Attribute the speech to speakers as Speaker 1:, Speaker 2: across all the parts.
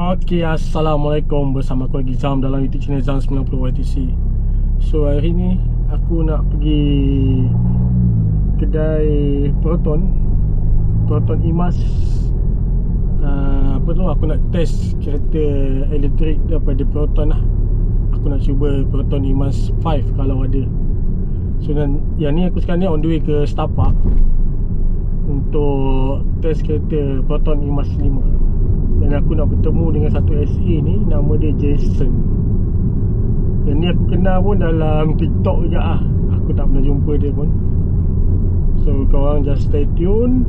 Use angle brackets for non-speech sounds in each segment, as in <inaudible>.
Speaker 1: Okay, Assalamualaikum. Bersama aku lagi Zam dalam YouTube channel Zam 90 YTC So hari ni Aku nak pergi Kedai Proton. Proton Imas. Uh, Apa tu? Aku nak test kereta elektrik Daripada Proton lah. Aku nak cuba Proton Imas 5 Kalau ada. So dan, yang ni aku sekarang ni on the way ke Starpark Untuk test kereta Proton Imas 5 Dan aku nak bertemu dengan satu SA ni Nama dia Jason. Dan ni aku kenal pun dalam TikTok je ah. Aku tak pernah jumpa dia pun. So korang just stay tune.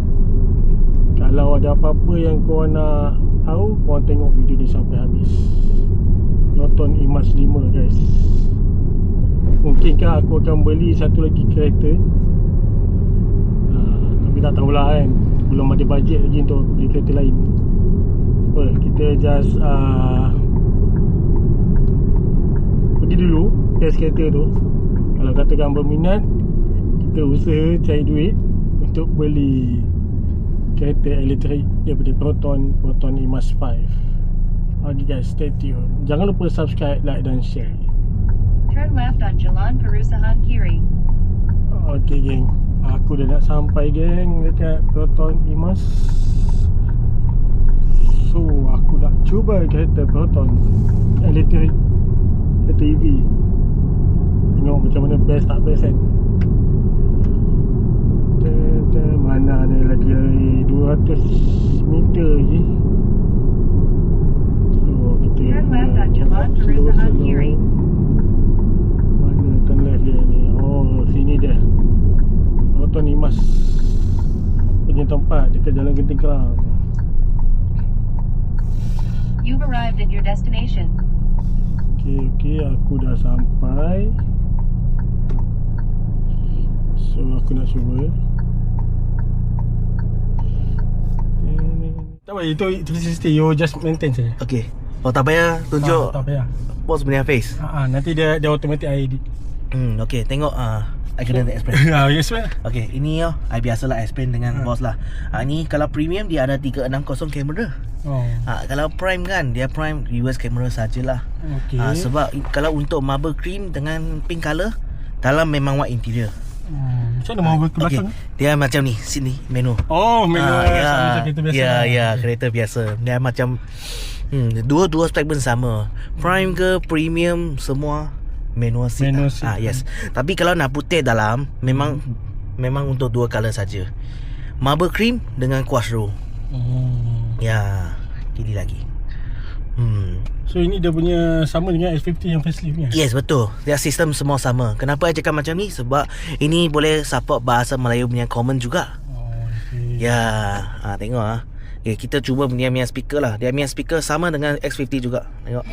Speaker 1: Kalau ada apa-apa yang korang nak tahu Korang tengok video ni sampai habis. Proton Imas 5 guys. Mungkinkah aku akan beli satu lagi kereta? Uh, Tapi tak tahulah kan. Belum ada bajet lagi untuk beli kereta lain Apa, kita just uh, Pergi dulu Test kereta tu. Kalau katakan berminat Kita usaha cari duit Untuk beli Kereta elektrik Daripada Proton Proton Imas 5 Okay guys stay tune Jangan lupa subscribe, like dan share.
Speaker 2: Turn left on Jalan Perusahaan Kiri.
Speaker 1: Okay geng. Aku dah nak sampai geng Dekat Proton Imas So aku nak cuba kereta Proton Elektrik Kereta EV Tengok macam mana best tak best kan. Tete, Mana ni lagi? 200 meter je So kita
Speaker 2: Turn left Jalan.
Speaker 1: Mana turn left dia ni? Oh sini dia. Proton Imas Punya tempat Dekat Jalan Genting Kerang
Speaker 2: You've arrived at your destination.
Speaker 1: Okay okay Aku dah sampai. So aku nak cuba. Tak apa itu itu sistem You just maintain saja.
Speaker 3: Okay Oh tak payah tunjuk
Speaker 1: Tak payah.
Speaker 3: Pos punya face.
Speaker 1: Ha, ha, Nanti dia dia automatic ID
Speaker 3: Hmm okay tengok ah I kena explain. <laughs>
Speaker 1: Ah, yes man
Speaker 3: Okay ini yo I biasalah explain dengan
Speaker 1: Ha.
Speaker 3: bos lah. Ah, Ni kalau premium dia ada 360 kamera.
Speaker 1: Oh.
Speaker 3: Ah, Kalau prime kan Dia prime reverse camera sajalah.
Speaker 1: Okay.
Speaker 3: Ah, Sebab kalau untuk marble cream dengan pink colour Dalam memang white interior.
Speaker 1: Hmm. Macam mana mau ke belakang
Speaker 3: Dia macam ni Sini menu.
Speaker 1: Oh manual
Speaker 3: Ah,
Speaker 1: ya. sama macam kereta biasa.
Speaker 3: Ya, ya, kereta biasa. Dia macam hmm, dua-dua spek pun sama. Prime ke premium semua manual seat.
Speaker 1: Manual seat.
Speaker 3: Ah, yes. Tapi kalau nak putih dalam memang memang untuk dua color saja. Marble cream dengan quattro.
Speaker 1: Hmm.
Speaker 3: Ya, ini lagi. Hmm.
Speaker 1: So ini dia punya sama dengan S50 yang facelift ni.
Speaker 3: Yes betul Dia sistem semua sama Kenapa saya cakap macam ni Sebab Ini boleh support Bahasa Melayu punya common juga
Speaker 1: Oh, okay.
Speaker 3: Ya, ha, tengok ah. Okay, kita cuba dia punya speaker lah. Dia punya speaker sama dengan X50 juga. Tengok.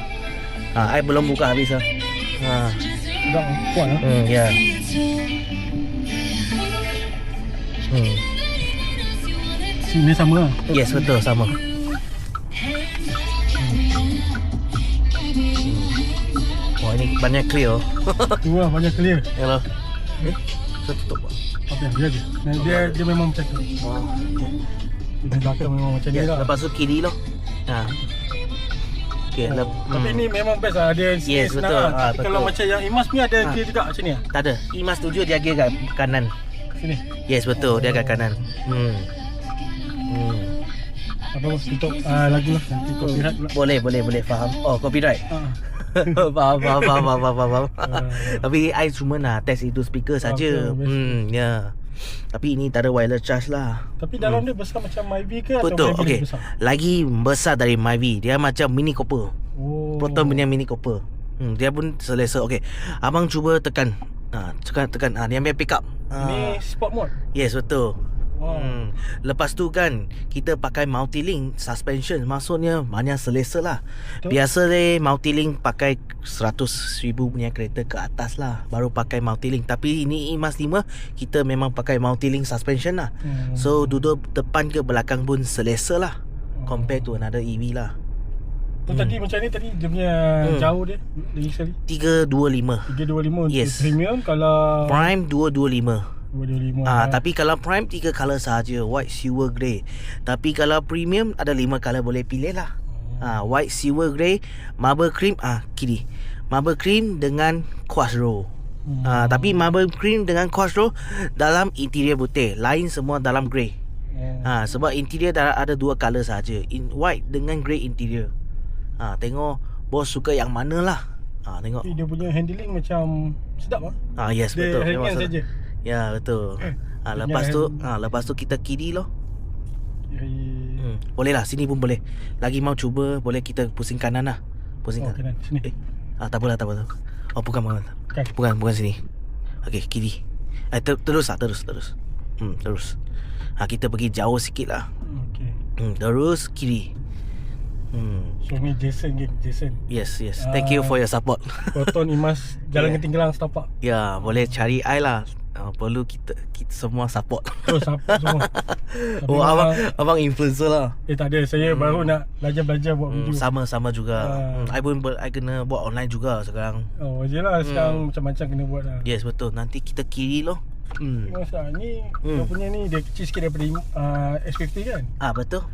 Speaker 3: Ha, I belum buka habis ah. Ha,
Speaker 1: Sedap kuat lah.
Speaker 3: hmm, ya. Hmm.
Speaker 1: Sini sama lah.
Speaker 3: Yes, betul sama. Wah, ini banyak clear. <laughs>
Speaker 1: Tu lah banyak clear.
Speaker 3: Hello. Eh, saya tutup.
Speaker 1: Apa yang dia je. Dia, dia, dia memang macam tu.
Speaker 3: Oh.
Speaker 1: Dia belakang memang macam ni
Speaker 3: Ya,
Speaker 1: lah.
Speaker 3: lepas tu kiri lo. Ha. Okay, lep,
Speaker 1: Tapi
Speaker 3: hmm.
Speaker 1: ni memang best lah. Ada
Speaker 3: Yes, betul.
Speaker 1: Lah.
Speaker 3: Ah,
Speaker 1: Tapi kalau
Speaker 3: betul.
Speaker 1: macam yang Imas ni ada
Speaker 3: Ah.
Speaker 1: clear juga macam ni.
Speaker 3: Tak ada. Imas tujuh dia gear kat kanan.
Speaker 1: Sini.
Speaker 3: Yes betul dia kat kanan. Hmm. Hmm.
Speaker 1: Apa tutup uh, lagu lah. Nanti copyright pula.
Speaker 3: Boleh boleh boleh faham. Oh copyright.
Speaker 1: Ah. <laughs>
Speaker 3: faham faham faham faham faham.
Speaker 1: Ah.
Speaker 3: Tapi I cuma nak test itu speaker saja.
Speaker 1: betul.
Speaker 3: Hmm ya. Yeah. Tapi ini tak ada wireless charge lah.
Speaker 1: Tapi dalam dia besar macam Myvi ke?
Speaker 3: Betul.
Speaker 1: atau Myvi lebih besar?
Speaker 3: Lagi besar dari Myvi. Dia macam mini Cooper.
Speaker 1: Oh.
Speaker 3: Proton punya mini Cooper. Hmm, dia pun selesa. Okey. Abang cuba tekan. Ha, tekan tekan. Ah, dia ambil pick up.
Speaker 1: Ni
Speaker 3: Ah.
Speaker 1: sport mode.
Speaker 3: Yes betul.
Speaker 1: Wow.
Speaker 3: Hmm. Lepas tu kan kita pakai multi-link suspension maksudnya banyak selesa lah.
Speaker 1: Betul.
Speaker 3: Biasa deh multi-link pakai 100 ribu punya kereta ke atas lah baru pakai multi-link. Tapi ini Imas 5 kita memang pakai multi-link suspension lah.
Speaker 1: Hmm.
Speaker 3: So duduk depan ke belakang pun selesa lah. Compare to another EV lah.
Speaker 1: Tu
Speaker 3: Hmm.
Speaker 1: tadi macam ni tadi dia punya
Speaker 3: Hmm.
Speaker 1: jauh dia lagi sekali.
Speaker 3: 325.
Speaker 1: 325 untuk
Speaker 3: Yes.
Speaker 1: premium kalau
Speaker 3: Prime 225.
Speaker 1: 225.
Speaker 3: Ah, tapi kalau prime tiga color saja, white, silver, grey. Tapi kalau premium ada lima color boleh pilih lah.
Speaker 1: Oh.
Speaker 3: Ah, white, silver grey, marble cream ah kiri. Marble cream dengan quattro.
Speaker 1: Hmm.
Speaker 3: Ah, tapi marble cream dengan quattro dalam interior putih, lain semua dalam grey. Ha, sebab interior dah ada dua colour saja. In white dengan grey interior. Ha, tengok bos suka yang mana lah. Ha, tengok.
Speaker 1: Dia punya handling macam sedap ah.
Speaker 3: Ha, yes
Speaker 1: Dia
Speaker 3: betul.
Speaker 1: ringan
Speaker 3: sedap.
Speaker 1: saja.
Speaker 3: Ya betul.
Speaker 1: Eh,
Speaker 3: Ha, lepas tu ha, lepas tu kita kiri loh.
Speaker 1: Ya, ya, ya.
Speaker 3: Hmm. Boleh lah sini pun boleh. Lagi mau cuba boleh kita pusing kanan lah. Pusing
Speaker 1: Oh,
Speaker 3: kanan.
Speaker 1: kanan sini.
Speaker 3: Eh. Ah tak apalah tak apa. Oh bukan bukan.
Speaker 1: Kan.
Speaker 3: Bukan bukan sini. Okey kiri. Eh ter- terus lah terus terus. Hmm terus. Ha, kita pergi jauh sikit lah.
Speaker 1: Okey.
Speaker 3: Hmm, terus kiri. Hmm.
Speaker 1: So ni Jason geng, Jason.
Speaker 3: Yes, yes. Thank you
Speaker 1: Ah.
Speaker 3: for your support.
Speaker 1: Koton Imas <laughs> Jalan
Speaker 3: Yeah.
Speaker 1: Genting Gelang setapak.
Speaker 3: ya, boleh cari I lah. Uh, perlu kita kita semua support.
Speaker 1: Terus apa semua. <laughs> Tapi
Speaker 3: Oh, abang
Speaker 1: memang-
Speaker 3: abang influencer lah.
Speaker 1: Eh tak ada Saya baru nak Belajar-belajar buat
Speaker 3: Hmm,
Speaker 1: video
Speaker 3: sama-sama juga.
Speaker 1: Ah.
Speaker 3: Hmm, I pun ber, I kena buat online juga sekarang.
Speaker 1: Oh je lah Sekarang macam-macam kena buat lah
Speaker 3: Yes, betul. Nanti kita kiri loh. Hmm.
Speaker 1: Masa ni
Speaker 3: Hmm.
Speaker 1: Punya ni Dia kecil sikit daripada uh, S50 kan
Speaker 3: Ah, betul.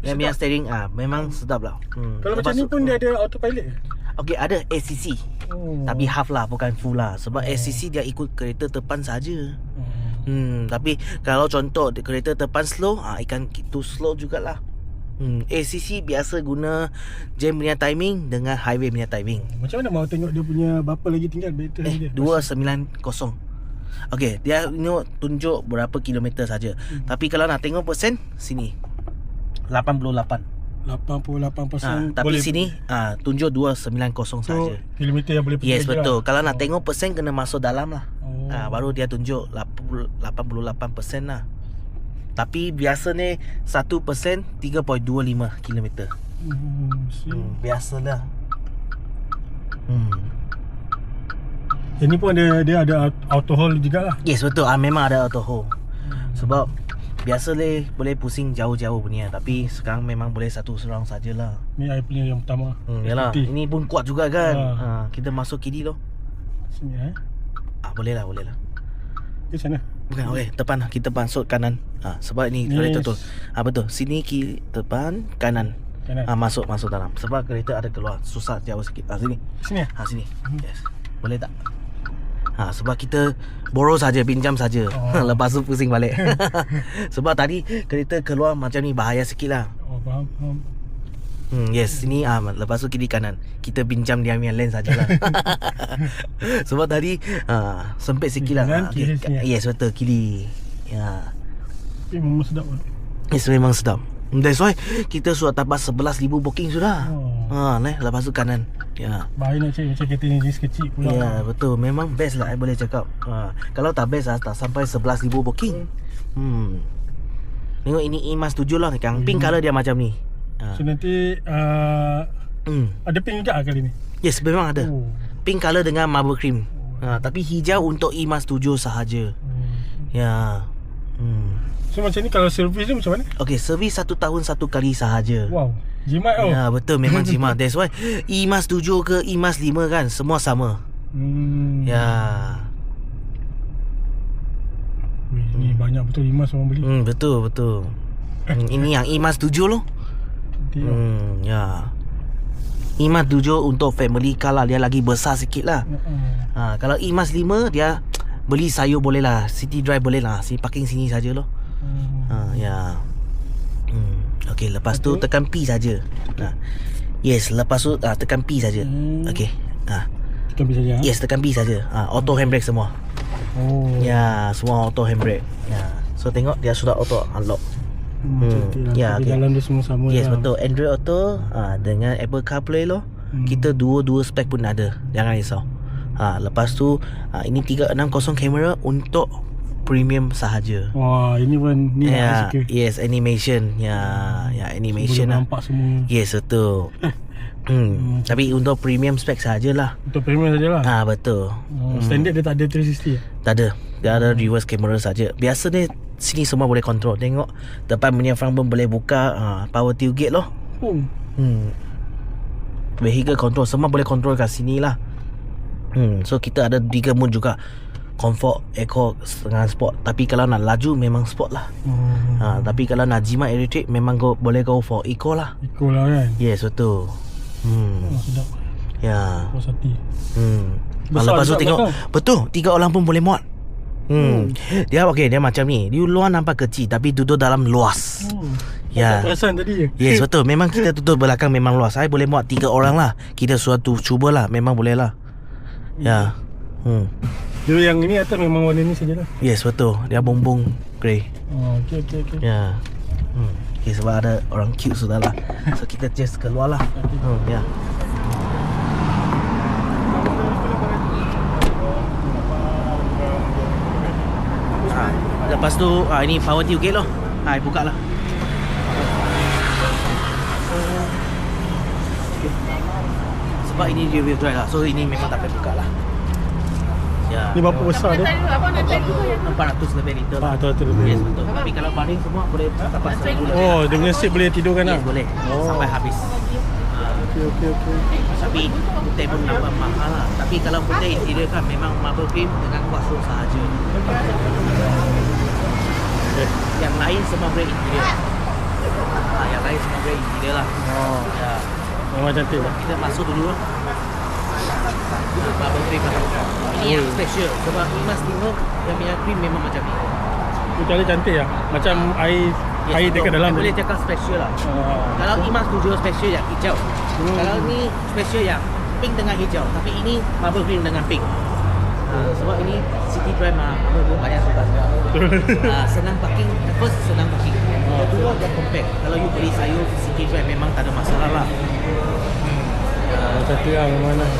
Speaker 3: Yang punya steering ah memang sedap lah. Hmm.
Speaker 1: Kalau macam ni pun dia ada autopilot ke?
Speaker 3: Okey, ada ACC.
Speaker 1: Oh.
Speaker 3: Tapi half lah, bukan full lah. Sebab
Speaker 1: Oh.
Speaker 3: ACC dia ikut kereta depan saja.
Speaker 1: Oh.
Speaker 3: Hmm, tapi kalau contoh kereta depan slow, ah ikan itu slow jugalah. Hmm, ACC biasa guna jam punya timing dengan highway punya timing.
Speaker 1: Macam mana mau tengok dia punya Berapa lagi tinggal bateri
Speaker 3: Eh,
Speaker 1: dia
Speaker 3: 290. Okey, dia ni tunjuk berapa kilometer saja.
Speaker 1: Hmm.
Speaker 3: Tapi kalau nak tengok persen, sini. 88.
Speaker 1: 88%
Speaker 3: Ha, tapi
Speaker 1: boleh
Speaker 3: sini ah tunjuk 290
Speaker 1: So
Speaker 3: saja.
Speaker 1: kilometer yang boleh pergi
Speaker 3: Yes
Speaker 1: lagi
Speaker 3: betul.
Speaker 1: lah.
Speaker 3: Kalau nak
Speaker 1: Oh.
Speaker 3: tengok persen kena masuk dalam lah.
Speaker 1: oh.
Speaker 3: Ah, baru dia tunjuk 80 88% lah. Tapi biasa ni 1% 3.25 km.
Speaker 1: Hmm, see.
Speaker 3: Hmm, biasalah. Hmm.
Speaker 1: Yang ni pun ada Dia ada auto hold jugalah
Speaker 3: Yes betul. Ah memang ada auto hold. Sebab biasa le boleh pusing jauh-jauh punya tapi sekarang memang boleh satu serang sajalah.
Speaker 1: Ni I punya yang pertama
Speaker 3: Hmm, yalah.
Speaker 1: S50.
Speaker 3: Ini pun kuat juga kan.
Speaker 1: Ah.
Speaker 3: Ha, kita masuk kiri loh.
Speaker 1: Sini eh
Speaker 3: Ah boleh lah, boleh lah.
Speaker 1: Ke sana
Speaker 3: Bukan, okey, depan lah. Kita masuk kanan. Ha, sebab ni
Speaker 1: Ni
Speaker 3: kereta tu. Ah betul. Sini kiri depan kanan.
Speaker 1: Kanan
Speaker 3: Ah masuk masuk dalam. Sebab kereta ada keluar. Susah jauh sikit. Ah sini.
Speaker 1: Sini eh
Speaker 3: Ha sini.
Speaker 1: Hmm.
Speaker 3: Yes. Boleh tak? Ha sebab kita borrow saja, pinjam saja.
Speaker 1: Oh. <laughs>
Speaker 3: Lepas tu pusing balik. <laughs> <laughs> sebab tadi kereta keluar macam ni bahaya sikit lah.
Speaker 1: Oh faham, faham.
Speaker 3: Hmm, yes, sini ah lepas tu kiri kanan. Kita pinjam dia punya lens sajalah. Sebab tadi ah sempit sikit lah. Ah,
Speaker 1: sini, eh?
Speaker 3: yes, betul kiri. Ya.
Speaker 1: Tapi memang sedap
Speaker 3: Yes, memang sedap. That's why kita sudah dapat 11,000 booking sudah.
Speaker 1: Oh.
Speaker 3: Ha, nah, lepas tu kanan. Ya.
Speaker 1: Bahaya nak cari macam kereta ni jenis kecil pula
Speaker 3: Ya, betul. Memang best lah I boleh cakap. Ha, kalau tak best lah tak sampai 11,000 booking. Hmm. Tengok ini Imas 7 lah. Pink
Speaker 1: Hmm.
Speaker 3: color dia macam ni. Ha.
Speaker 1: So nanti uh,
Speaker 3: Hmm.
Speaker 1: Ada pink juga kali ni
Speaker 3: Yes, memang ada.
Speaker 1: Oh.
Speaker 3: Pink color dengan marble cream. Ha, tapi hijau untuk Imas 7 sahaja.
Speaker 1: Hmm.
Speaker 3: Ya. Hmm.
Speaker 1: So macam ni kalau servis dia macam mana?
Speaker 3: Okey, servis satu tahun satu kali sahaja.
Speaker 1: Wow Jimat oh
Speaker 3: Ya, betul memang <laughs> jimat. That's why Imas 7 ke Imas 5 kan semua sama.
Speaker 1: hmm.
Speaker 3: Ya.
Speaker 1: Wih, ni banyak betul Imas orang beli
Speaker 3: Hmm, betul betul. Hmm, <laughs> ini yang Imas 7 loh.
Speaker 1: Oh.
Speaker 3: Hmm, ya. Imas 7 untuk family car lah dia lagi besar sikit lah.
Speaker 1: Hmm.
Speaker 3: Ha, kalau Imas 5 dia beli sayur boleh lah, city drive boleh lah, si parking sini saja loh.
Speaker 1: Hmm.
Speaker 3: Ha, ya. Hmm. Okey, lepas tu
Speaker 1: Okey.
Speaker 3: tekan P saja. Ha. Yes, lepas tu ah, tekan P saja.
Speaker 1: Hmm.
Speaker 3: Okey. Ha.
Speaker 1: Kita ambil saja ha?
Speaker 3: Yes, tekan P saja. Ha, auto handbrake semua.
Speaker 1: Oh
Speaker 3: Ya, semua auto handbrake. Ya. So tengok dia sudah auto unlock.
Speaker 1: hmm.
Speaker 3: Hmm.
Speaker 1: Lah
Speaker 3: Ya, okey.
Speaker 1: dalam dia semua sama
Speaker 3: Yes,
Speaker 1: lah.
Speaker 3: betul. Android Auto ha, dengan Apple CarPlay loh.
Speaker 1: Hmm.
Speaker 3: Kita dua-dua spek pun ada. Jangan risau. Ha, lepas tu ha, ini 360 kamera untuk premium sahaja.
Speaker 1: Wah ini pun Ni lah
Speaker 3: ya,
Speaker 1: yeah. suka
Speaker 3: yes animation. Ya, ya animation
Speaker 1: Boleh
Speaker 3: lah.
Speaker 1: nampak semua
Speaker 3: Yes, betul. <laughs> Hmm. Tapi untuk premium spek sajalah.
Speaker 1: Untuk premium sajalah
Speaker 3: Ah betul.
Speaker 1: oh, Standard dia tak ada 360 eh?
Speaker 3: Tak ada. Dia ada reverse camera saja. Biasa ni sini semua boleh control. Tengok depan punya front pun boleh buka ah, power tailgate loh.
Speaker 1: Oh
Speaker 3: Hmm. Vehicle control semua boleh control kat sini lah. Hmm. So kita ada tiga mode juga. Comfort aircon dengan sport tapi kalau nak laju memang sport lah
Speaker 1: Hmm.
Speaker 3: ha, tapi kalau nak jimat electric memang go, boleh go for eco lah
Speaker 1: Ikut lah kan.
Speaker 3: yes betul hmm
Speaker 1: Oh, sedap.
Speaker 3: ya
Speaker 1: Puas hati.
Speaker 3: hmm
Speaker 1: Besar
Speaker 3: lepas tu tengok
Speaker 1: belakang.
Speaker 3: betul tiga orang pun boleh muat Hmm. Dia okey dia macam ni. Dia luar nampak kecil tapi duduk dalam luas.
Speaker 1: Hmm.
Speaker 3: Ya.
Speaker 1: Tak perasan tadi.
Speaker 3: Yes betul Memang kita tutup belakang memang luas Saya boleh muat tiga orang lah Kita suatu cuba lah Memang boleh lah Ya hmm.
Speaker 1: Dia yang ini atas memang warna ni sajalah.
Speaker 3: Yes betul. Dia bumbung grey.
Speaker 1: Oh, okey okey okey.
Speaker 3: Ya. Hmm. Okay sebab ada orang cute sudah lah. So kita just keluar lah. Hmm, Ya. Ha. Lepas tu ah, Ini power tube gate loh. Hai buka lah. Sebab ini dia wheel drive lah. So ini memang tak payah buka lah Ya.
Speaker 1: Ni berapa besar dia?
Speaker 3: 400 lebih liter. Lah
Speaker 1: Ah, tu tu lebih.
Speaker 3: Yes betul. Tapi kalau baring semua boleh dapat 1000 lebih
Speaker 1: Oh, dengan seat boleh tidurkan lah.
Speaker 3: Yes boleh.
Speaker 1: Oh.
Speaker 3: Sampai habis.
Speaker 1: Okey okey okey.
Speaker 3: Tapi putih pun nampak mahal lah. Tapi kalau putih interior kan Memang marble cream dengan kuasa sahaja. Yang lain semua brand interior. Ha, Yang lain semua brand interior lah.
Speaker 1: Oh,
Speaker 3: ya.
Speaker 1: memang cantik lah.
Speaker 3: Kita masuk dulu. Ha, Marble cream lah Ini yang special Sebab Imas Lima Yang punya cream memang macam ni
Speaker 1: cara cantik lah. Macam air
Speaker 3: Yes,
Speaker 1: air dekat dalam.
Speaker 3: Boleh cakap special lah
Speaker 1: Ah.
Speaker 3: Kalau Imas Studio special yang hijau
Speaker 1: Hmm.
Speaker 3: Kalau ni special yang pink dengan hijau Tapi ini marble green dengan pink uh, Sebab ini city drive mah Apa pun banyak suka uh, Senang parking First senang parking. Kedua dia compact Kalau you beli sayur city drive memang tak ada masalah lah
Speaker 1: Oh, cantik lah memang lah.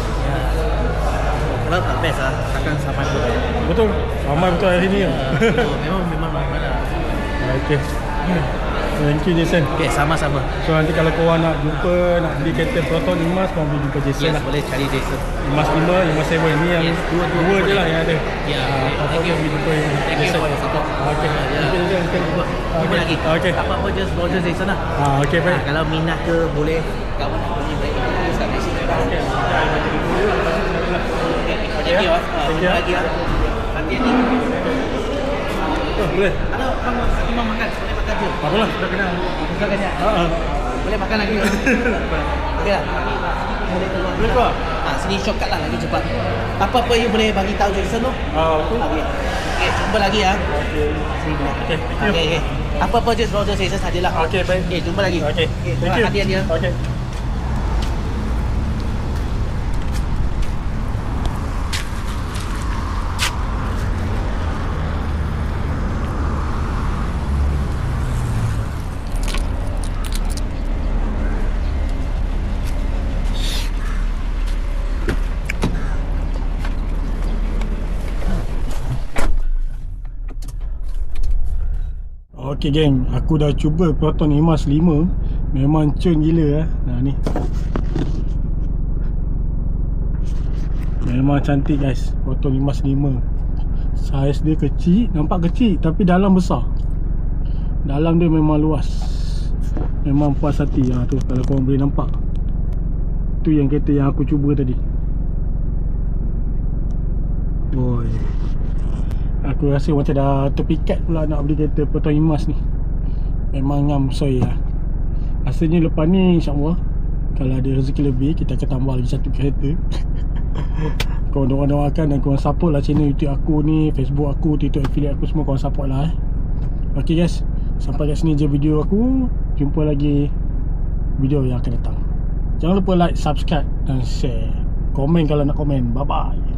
Speaker 3: Ya. Kalau tak best lah Takkan sampai pun
Speaker 1: Betul. Ramai betul hari ni.
Speaker 3: uh, betul. Memang memang ramai lah
Speaker 1: Okey. Thank you Jason.
Speaker 3: Okay sama-sama
Speaker 1: So nanti kalau korang nak jumpa Nak beli kereta Proton Imas Korang boleh jumpa Jason
Speaker 3: Yes
Speaker 1: lah
Speaker 3: boleh cari Jason
Speaker 1: Imas 5, Imas 7 Ni yang
Speaker 3: Yes, dua- dua
Speaker 1: dua je
Speaker 3: boleh.
Speaker 1: lah yang ada
Speaker 3: Ya,
Speaker 1: Ah,
Speaker 3: okay.
Speaker 1: apa-apa
Speaker 3: Thank you.
Speaker 1: boleh jumpa
Speaker 3: Thank you for your support
Speaker 1: Okey.
Speaker 3: Ya.
Speaker 1: Thank you Jason. Thank you.
Speaker 3: Jumpa
Speaker 1: Okey.
Speaker 3: lagi
Speaker 1: Okey.
Speaker 3: Apa-apa just Roger Jason lah
Speaker 1: Ah, okey baik.
Speaker 3: Ha, kalau minat ke boleh kawan nak pergi break kita kat sini. Ah. Hati-hati.
Speaker 1: Oh, boleh.
Speaker 3: Ada bang imam makan, boleh makan je.
Speaker 1: Apa lah?
Speaker 3: Sudah kenal. Sudah kenal.
Speaker 1: Ah, ah.
Speaker 3: Boleh makan lagi. <laughs> Okey lah. Boleh keluar.
Speaker 1: Boleh keluar?
Speaker 3: Ah, sini shortcut lah lagi cepat. Apa-apa you boleh bagi tahu Jason tu.
Speaker 1: Ah, okey.
Speaker 3: Okey. Okey, jumpa lagi.
Speaker 1: Okey. Okey, thank you.
Speaker 3: Okey, okey. Apa-apa just Roger Jason sajalah.
Speaker 1: Okey, baik.
Speaker 3: Okey, jumpa lagi.
Speaker 1: Okey.
Speaker 3: Okey,
Speaker 1: Thank you.
Speaker 3: hati-hati ya.
Speaker 1: Okey. Okey geng, aku dah cuba Proton Imas 5 Memang cun gila eh. Nah ni. Memang cantik guys, Proton Imas 5. Saiz dia kecil, nampak kecil tapi dalam besar. Dalam dia memang luas. Memang puas hati ha, tu kalau korang boleh nampak. Tu yang kereta yang aku cuba tadi. Boy. Aku rasa macam dah terpikat pula nak beli kereta Proton Imas ni. Memang ngam soy lah. Rasanya lepas ni insyaAllah Kalau ada rezeki lebih Kita akan tambah lagi satu kereta. <laughs> Korang doakan-doakan dan korang support lah channel YouTube aku ni Facebook aku, TikTok affiliate aku semua korang support lah eh. Okay guys. Sampai kat sini je video aku. Jumpa lagi Video yang akan datang. Jangan lupa like, subscribe dan share. Komen kalau nak komen. Bye bye